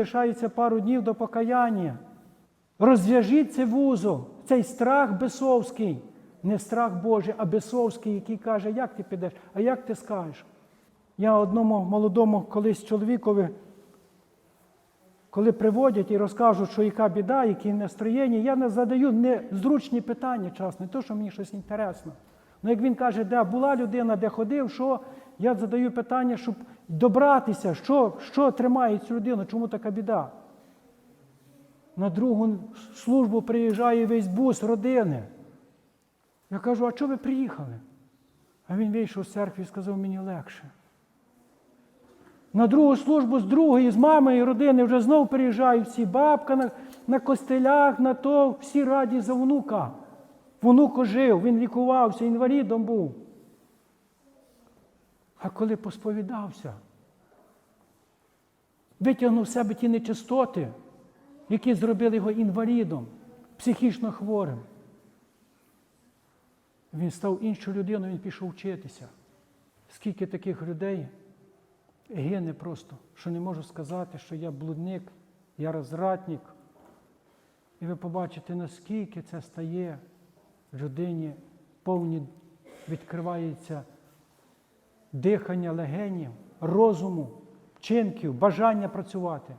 Лишається пару днів до покаяння. Розв'яжіть це вузол, цей страх бесовський. Не страх Божий, а бесовський, який каже, як ти підеш, а як ти скажеш. Я одному молодому колись чоловікові, коли приводять і розкажуть, що яка біда, які настроєння, я не задаю незручні питання часно, не то, що мені щось інтересно. Ну як він каже, де була людина, де ходив, що, я задаю питання, щоб добратися, що, що тримає цю людину, чому така біда. На другу службу приїжджає весь бус родини. Я кажу, а чого ви приїхали? А він вийшов з церкви і сказав, мені легше. На другу службу з другої, з мами і родини вже знову приїжджають всі бабка на, на костелях, на то, всі раді за внука. Внук ожив, він лікувався, інвалідом був. А коли посповідався, витягнув з себе ті нечистоти, які зробили його інвалідом, психічно хворим. Він став іншою людиною, він пішов вчитися. Скільки таких людей гине просто, що не можу сказати, що я блудник, я розвратник. І ви побачите, наскільки це стає людині, повні відкривається дихання легенів, розуму, вчинків, бажання працювати.